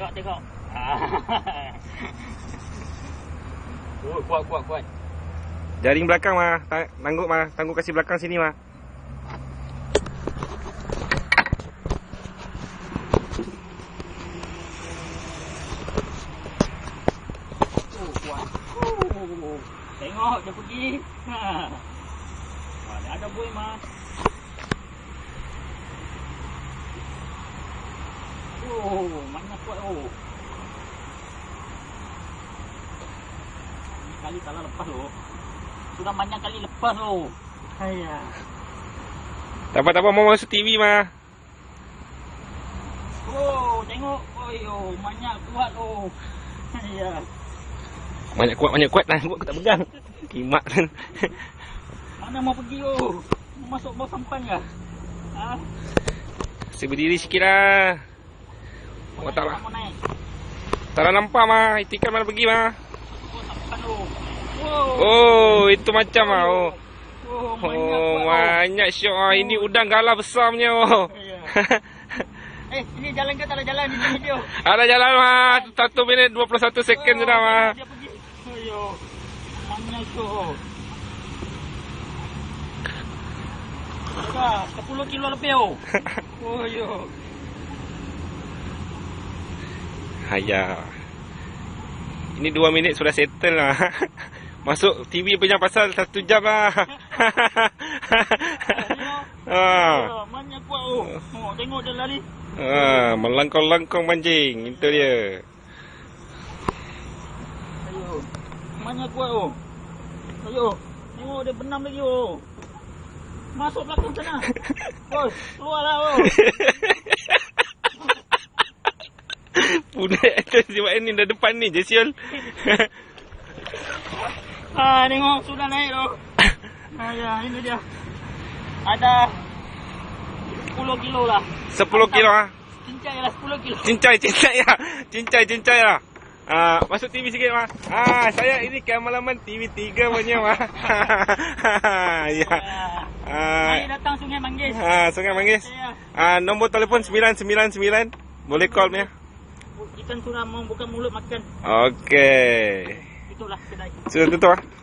Tengok, tengok. oh, kuat, kuat, kuat. Jaring belakang mah. Ta- Tangguk mah. Tangguk kasih belakang sini mah. Oh, kuat. Oh, tengok dia pergi. Ha. Ha, dah ada buih mas. Oh, mana kuat oh. Ni kali salah lepas oh. Sudah banyak kali lepas oh. Haya. Tak apa, tak apa. Mau masuk TV mah. Oh, tengok. Oh, banyak kuat oh. Haya. Banyak kuat, banyak kuat. Tangguk aku tak pegang. Kimak kan. Mana mau pergi oh? Mau masuk bawah sampan ke? Ha? Saya berdiri sikit lah. Oh, tak lah. Tak nak nampak mah. Itikan mana pergi mah. Oh, oh. Oh. Oh, itu macam mah. Oh. Oh, banyak Oh, banyak syok. Oh, ini udang galah besar punya. Oh. Ya. Eh, ini jalan ke tak ada jalan video? Ada jalan mah. 1 minit 21 second sudah mah. Dia pergi. Ayo. Banyak. Dah, 10 kilo lebih oh. Oh, yo. Hayah. Ini 2 minit sudah settle lah. Masuk TV punya pasal 1 jam lah. ah. Oh, banyak kuat oh. Oh, tengok dia lari. ah, melangkong-langkong mancing. Itu dia. Banyak kuat oh. Ayo. Tengok dia benam lagi oh. Masuk belakang sana. Oh, keluarlah oh. Punak atas sebab ini dah depan ni je siul. Ah, tengok sudah naik tu. Ah, ya, ini dia. Ada 10 kilo lah. 10 kilo ah. Cincai lah 10 kilo. Cincai, cincai ya. Cincai, cincai lah. Ah, masuk TV sikit mah. Ah, saya ini kameraman TV3 punya mah. ya. Ah. Ah, Mari datang Sungai Manggis. ah, Sungai Manggis. Ya. Ah, nombor telefon 999. Boleh call punya. Kita sudah mau buka mulut makan. Okey. Itulah kedai. Sudah tutup ah.